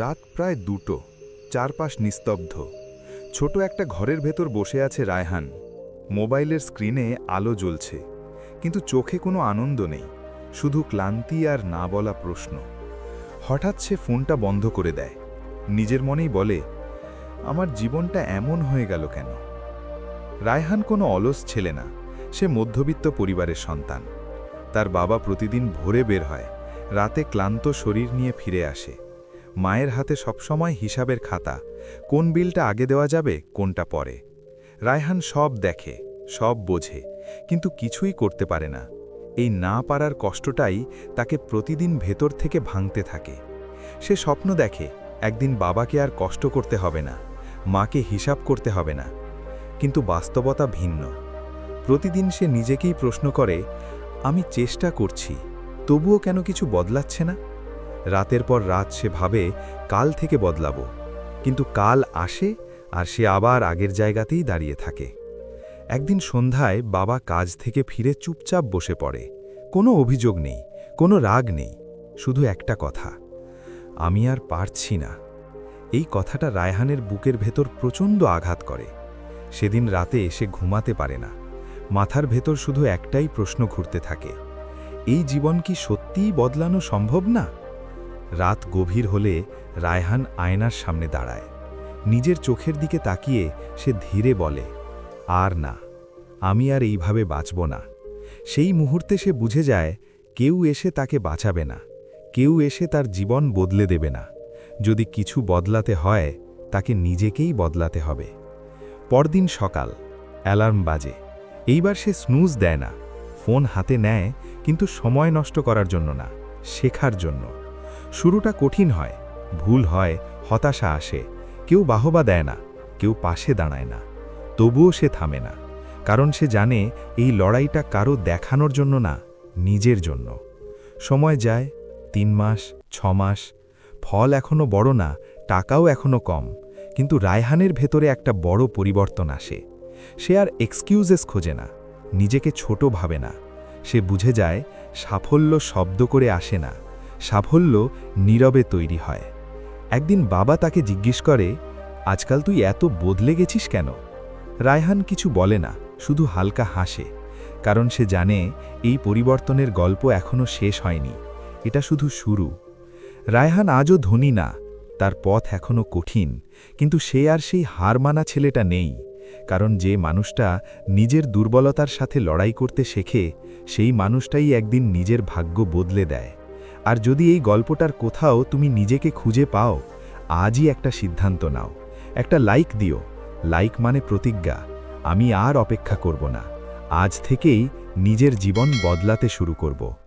রাত প্রায় দুটো, চারপাশ নিস্তব্ধ। ছোট একটা ঘরের ভেতর বসে আছে রায়হান। মোবাইলের স্ক্রিনে আলো জ্বলছে, কিন্তু চোখে কোনো আনন্দ নেই, শুধু ক্লান্তি আর না বলা প্রশ্ন। হঠাৎ সে ফোনটা বন্ধ করে দেয়। নিজের মনেই বলে, আমার জীবনটা এমন হয়ে গেল কেন? রায়হান কোনো অলস ছেলে না, সে মধ্যবিত্ত পরিবারের সন্তান। তার বাবা প্রতিদিন ভোরে বের হয়, রাতে ক্লান্ত শরীর নিয়ে ফিরে আসে। মায়ের হাতে সবসময় হিসাবের খাতা, কোন বিলটা আগে দেওয়া যাবে, কোনটা পরে। রায়হান সব দেখে, সব বোঝে, কিন্তু কিছুই করতে পারে না। এই না পারার কষ্টটাই তাকে প্রতিদিন ভেতর থেকে ভাঙতে থাকে। সে স্বপ্ন দেখে, একদিন বাবাকে আর কষ্ট করতে হবে না, মাকে হিসাব করতে হবে না। কিন্তু বাস্তবতা ভিন্ন। প্রতিদিন সে নিজেকেই প্রশ্ন করে, আমি চেষ্টা করছি, তবুও কেন কিছু বদলাচ্ছে না? রাতের পর রাত সে ভাবে কাল থেকে বদলাব। কিন্তু কাল আসে আর সে আবার আগের জায়গাতেই দাঁড়িয়ে থাকে। একদিন সন্ধ্যায় বাবা কাজ থেকে ফিরে চুপচাপ বসে পড়ে। কোনো অভিযোগ নেই, কোনো রাগ নেই, শুধু একটা কথা, আমি আর পারছি না। এই কথাটা রায়হানের বুকের ভেতর প্রচণ্ড আঘাত করে। সেদিন রাতে এসে ঘুমাতে পারে না। মাথার ভেতর শুধু একটাই প্রশ্ন ঘুরতে থাকে, এই জীবন কি সত্যিই বদলানো সম্ভব না? রাত গভীর হলে রায়হান আয়নার সামনে দাঁড়ায়। নিজের চোখের দিকে তাকিয়ে সে ধীরে বলে, আর না, আমি আর এইভাবে বাঁচব না। সেই মুহূর্তে সে বুঝে যায়, কেউ এসে তাকে বাঁচাবে না, কেউ এসে তার জীবন বদলে দেবে না। যদি কিছু বদলাতে হয়, তাকে নিজেকেই বদলাতে হবে। পরদিন সকাল, অ্যালার্ম বাজে। এইবার সে স্নুজ দেয় না, ফোন হাতে নেয়, কিন্তু সময় নষ্ট করার জন্য না, শেখার জন্য। শুরুটা কঠিন হয়, ভুল হয়, হতাশা আসে। কেউ বাহবা দেয় না, কেউ পাশে দাঁড়ায় না। তবুও সে থামে না, কারণ সে জানে এই লড়াইটা কারও দেখানোর জন্য না, নিজের জন্য। সময় যায়, তিন মাস, ছ মাস, ফল এখনও বড় না, টাকাও এখনও কম, কিন্তু রায়হানের ভেতরে একটা বড় পরিবর্তন আসে। সে আর এক্সকিউজেস খোঁজে না, নিজেকে ছোট ভাবে না, সে বুঝে যায় সাফল্য শব্দ করে আসে না। সাফল্য নীরবে তৈরি হয়। একদিন বাবা তাকে জিজ্ঞেস করে, আজকাল তুই এত বদলে গেছিস কেন? রায়হান কিছু বলে না, শুধু হালকা হাসে, কারণ সে জানে এই পরিবর্তনের গল্প এখনও শেষ হয়নি, এটা শুধু শুরু। রায়হান আজও ধনী না, তার পথ এখনও কঠিন, কিন্তু সে আর সেই হার মানা ছেলেটা নেই, কারণ যে মানুষটা নিজের দুর্বলতার সাথে লড়াই করতে শেখে, সেই মানুষটাই একদিন নিজের ভাগ্য বদলে দেয়। আর যদি এই গল্পটার কোথাও তুমি নিজেকে খুঁজে পাও, আজই একটা সিদ্ধান্ত নাও। একটা লাইক দিও। লাইক মানে প্রতিজ্ঞা। আমি আর অপেক্ষা করব না। আজ থেকেই নিজের জীবন বদলাতে শুরু করব।